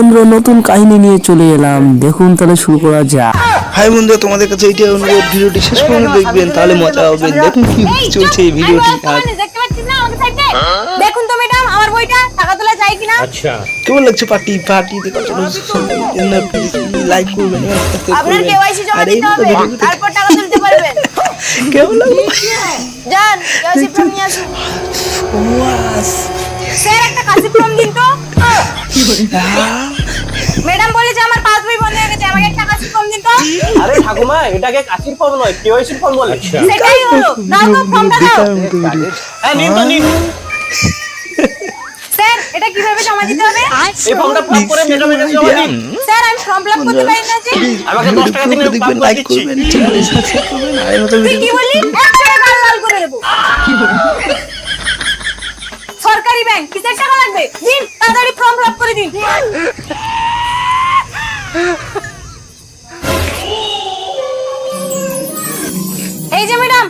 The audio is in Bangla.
বন্ধুরা নতুন কাহিনী নিয়ে চলে এলাম। দেখুন তাহলে শুরু করা যাক। হাই বন্ধুরা তোমাদের কাছে এইটা অনুরোধ। ভিডিওটি শেষ পর্যন্ত দেখবেন তাহলে মজা হবে। দেখুন কি চলছে এই ভিডিওটি। আর দেখতে পাচ্ছিস না আমাকে সাইডে দেখুন তো ম্যাডাম আমার বইটা টাকা তোলা যায় কিনা? আচ্ছা। কেমন লাগছে পার্টি? পার্টি দেখো লাইক করবেন আপনার কেওয়াইসি জমা দিতে হবে। তারপর টাকা তুলতে পারবেন। কেমন লাগল? যান কেওয়াইসি আসুন। ওয়াস স্যার একটা কাশি ম্যাডাম বলেছে আমার পাস বই বন্ধ হয়ে গেছে আমাকে একটা কাশি ফর্ম দিন তো। আরে ঠাকুমা এটাকে কাশির ফর্ম নয় কেওয়াইসির ফর্ম বলে। সেটাই হলো। দাও তো ফর্মটা দাও। হ্যাঁ নিন তো নিন। স্যার এটা কীভাবে জমা দিতে হবে? এই ফর্মটা ফিল করে ম্যাডামের কাছে জমা দিন। স্যার আমি ফর্ম ফিল করতে পারি না যে? আমাকে দশ টাকা দিন লাইক করবেন চ্যানেলে সাবস্ক্রাইব করবেন আর মতো ভিডিও কি বললি একশো টাকা লাল করে দেবো ব্যাংক কিসের টাকা লাগবে? দিন তাড়াতাড়ি ফর্ম ফিল করে দিন। এই যে ম্যাডাম